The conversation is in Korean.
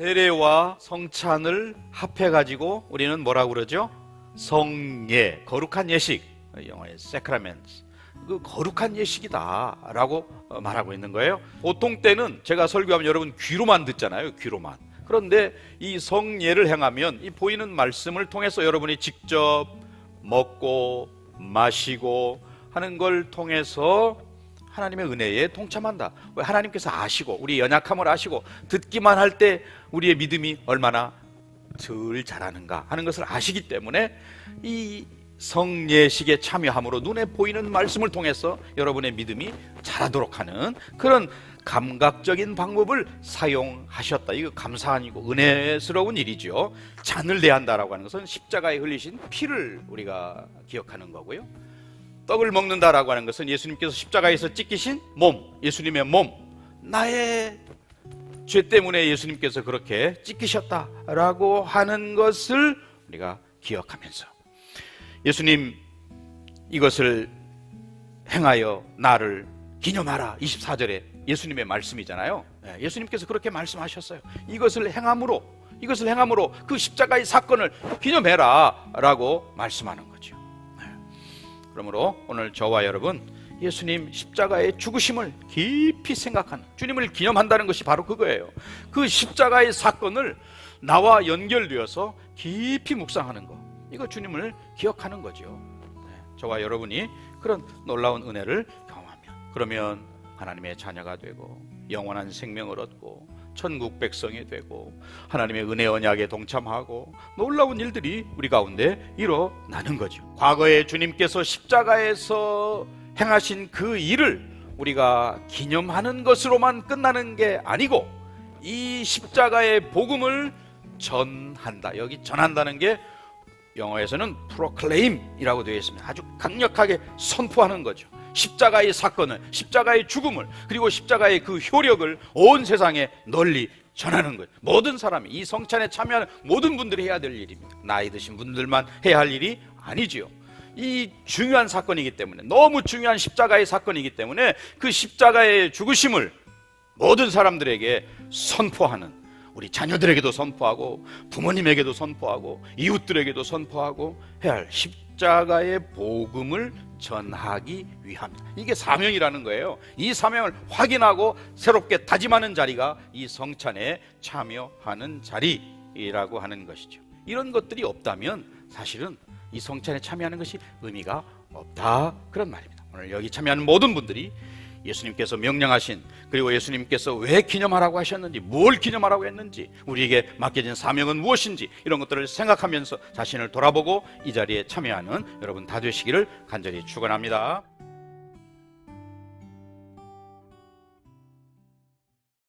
세례와 성찬을 합해 가지고 우리는 뭐라고 그러죠? 성예, 거룩한 예식. 영어의 sacraments. 그 거룩한 예식이다라고 어, 말하고 있는 거예요. 보통 때는 제가 설교하면 여러분 귀로만 듣잖아요. 귀로만. 그런데 이 성예를 행하면 이 보이는 말씀을 통해서 여러분이 직접 먹고 마시고 하는 걸 통해서 하나님의 은혜에 동참한다. 왜 하나님께서 아시고 우리 연약함을 아시고 듣기만 할 때 우리의 믿음이 얼마나 덜 자라는가 하는 것을 아시기 때문에 이 성예식에 참여함으로 눈에 보이는 말씀을 통해서 여러분의 믿음이 자라도록 하는 그런 감각적인 방법을 사용하셨다. 이거 감사하고 은혜스러운 일이죠. 잔을 대한다라고 하는 것은 십자가에 흘리신 피를 우리가 기억하는 거고요. 떡을 먹는다라고 하는 것은 예수님께서 십자가에서 찢기신 몸, 예수님의 몸, 나의 죄 때문에 예수님께서 그렇게 찢기셨다라고 하는 것을 우리가 기억하면서 예수님 이것을 행하여 나를 기념하라 24절에 예수님의 말씀이잖아요. 예, 예수님께서 그렇게 말씀하셨어요. 이것을 행함으로 이것을 행함으로 그 십자가의 사건을 기념해라라고 말씀하는 거죠. 네. 그러므로 오늘 저와 여러분 예수님 십자가의 죽으심을 깊이 생각하는 주님을 기념한다는 것이 바로 그거예요. 그 십자가의 사건을 나와 연결되어서 깊이 묵상하는 것. 이거 주님을 기억하는 거죠. 네, 저와 여러분이 그런 놀라운 은혜를 경험하면 그러면 하나님의 자녀가 되고 영원한 생명을 얻고 천국 백성이 되고 하나님의 은혜 언약에 동참하고 놀라운 일들이 우리 가운데 일어나는 거죠. 과거에 주님께서 십자가에서 행하신 그 일을 우리가 기념하는 것으로만 끝나는 게 아니고 이 십자가의 복음을 전한다. 여기 전한다는 게 영어에서는 proclaim이라고 되어 있습니다. 아주 강력하게 선포하는 거죠. 십자가의 사건을, 십자가의 죽음을, 그리고 십자가의 그 효력을 온 세상에 널리 전하는 거예요. 모든 사람이 이 성찬에 참여하는 모든 분들이 해야 될 일입니다. 나이 드신 분들만 해야 할 일이 아니지요. 이 중요한 사건이기 때문에 너무 중요한 십자가의 사건이기 때문에 그 십자가의 죽으심을 모든 사람들에게 선포하는 우리 자녀들에게도 선포하고 부모님에게도 선포하고 이웃들에게도 선포하고 해야 할 십자가의 복음을 전하기 위함. 이게 사명이라는 거예요. 이 사명을 확인하고 새롭게 다짐하는 자리가 이 성찬에 참여하는 자리라고 하는 것이죠. 이런 것들이 없다면 사실은 이 성찬에 참여하는 것이 의미가 없다 그런 말입니다. 오늘 여기 참여하는 모든 분들이 예수님께서 명령하신 그리고 예수님께서 왜 기념하라고 하셨는지 뭘 기념하라고 했는지 우리에게 맡겨진 사명은 무엇인지 이런 것들을 생각하면서 자신을 돌아보고 이 자리에 참여하는 여러분 다 되시기를 간절히 축원합니다.